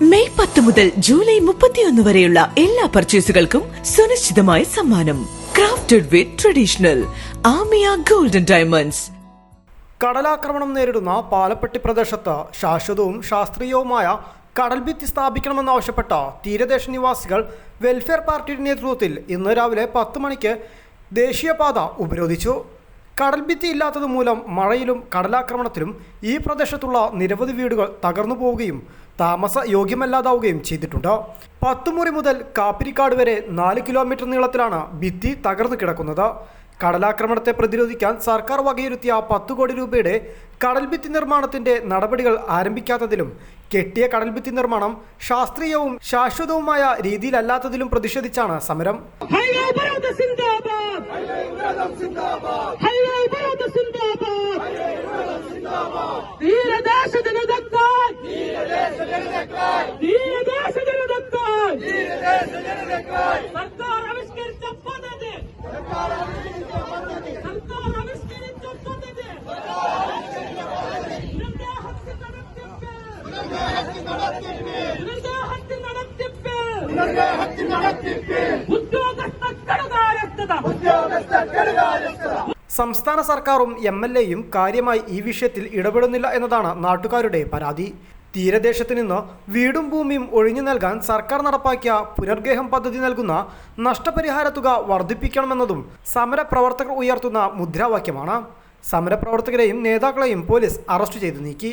May പത്ത് മുതൽ July മുപ്പത്തിയൊന്ന് വരെയുള്ള എല്ലാ പർച്ചേസുകൾക്കും സുനിശ്ചിതമായ സമ്മാനം. ക്രാഫ്റ്റഡ് വിത്ത് ട്രഡീഷണൽ ആമിയ ഗോൾഡൻ ഡയമണ്ട്സ് കടലാക്രമണം നേരിടുന്ന പാലപ്പെട്ടി പ്രദേശത്ത് ശാശ്വതവും ശാസ്ത്രീയവുമായ കടൽഭിത്തി സ്ഥാപിക്കണമെന്നാവശ്യപ്പെട്ട തീരദേശ നിവാസികൾ വെൽഫെയർ പാർട്ടിയുടെ നേതൃത്വത്തിൽ ഇന്ന് രാവിലെ പത്ത് മണിക്ക് ദേശീയപാത ഉപരോധിച്ചു. കടൽഭിത്തി ഇല്ലാത്തത് മൂലം മഴയിലും കടലാക്രമണത്തിലും ഈ പ്രദേശത്തുള്ള നിരവധി വീടുകൾ തകർന്നു പോവുകയും താമസ യോഗ്യമല്ലാതാവുകയും ചെയ്തിട്ടുണ്ട്. പത്തുമുറി മുതൽ കാപ്പിരിക്കാട് വരെ നാല് കിലോമീറ്റർ നീളത്തിലാണ് ഭിത്തി തകർന്നു കിടക്കുന്നത്. കടലാക്രമണത്തെ പ്രതിരോധിക്കാൻ സർക്കാർ വകയിരുത്തിയ പത്ത് കോടി രൂപയുടെ കടൽഭിത്തി നിർമ്മാണത്തിന്റെ നടപടികൾ ആരംഭിക്കാത്തതിലും കെട്ടിയ കടൽഭിത്തി നിർമ്മാണം ശാസ്ത്രീയവും ശാശ്വതവുമായ രീതിയിലല്ലാത്തതിലും പ്രതിഷേധിച്ചാണ് സമരം. തീരദേശ തീരദേശ ജനതക്കായി സർക്കാർ ആവിഷ്കരിച്ച പദ്ധതി സർക്കാർ ആവിഷ്കരിച്ച പദ്ധതി നിർദ്ദേശത്തിൽ ഉദ്യോഗസ്ഥ കടകാരസ്ഥത സംസ്ഥാന സർക്കാരും എം എൽ എയും കാര്യമായി ഈ വിഷയത്തിൽ ഇടപെടുന്നില്ല എന്നതാണ് നാട്ടുകാരുടെ പരാതി. തീരദേശത്ത് നിന്ന് വീടും ഭൂമിയും ഒഴിഞ്ഞു നൽകാൻ സർക്കാർ നടപ്പാക്കിയ പുനർഗേഹം പദ്ധതി നൽകുന്ന നഷ്ടപരിഹാര തുക വർദ്ധിപ്പിക്കണമെന്നതും സമരപ്രവർത്തകർ ഉയർത്തുന്ന മുദ്രാവാക്യമാണ്. സമരപ്രവർത്തകരെയും നേതാക്കളെയും പോലീസ് അറസ്റ്റ് ചെയ്തു നീക്കി.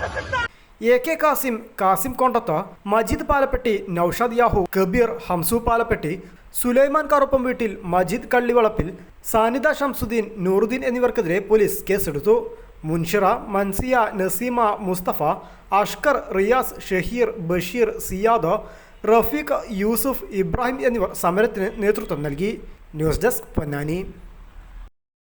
എ കെ കാസിം കാസിം കോണ്ടത്ത് മജീദ് പാലപ്പെട്ടി നൌഷാദ് യാഹു കബീർ ഹംസു പാലപ്പെട്ടി സുലൈമാൻ കറുപ്പം വീട്ടിൽ മജീദ് കള്ളിവളപ്പിൽ സാനിദ ഷംസുദ്ദീൻ നൂറുദ്ദീൻ എന്നിവർക്കെതിരെ പോലീസ് കേസെടുത്തു മുൻഷിറ മൻസിയ നസീമ മുസ്തഫ അഷ്കർ റിയാസ് ഷഹീർ ബഷീർ സിയാദ് റഫീഖ് യൂസുഫ് ഇബ്രാഹിം എന്നിവർ സമരത്തിന് നേതൃത്വം നൽകി. News desk Ponnani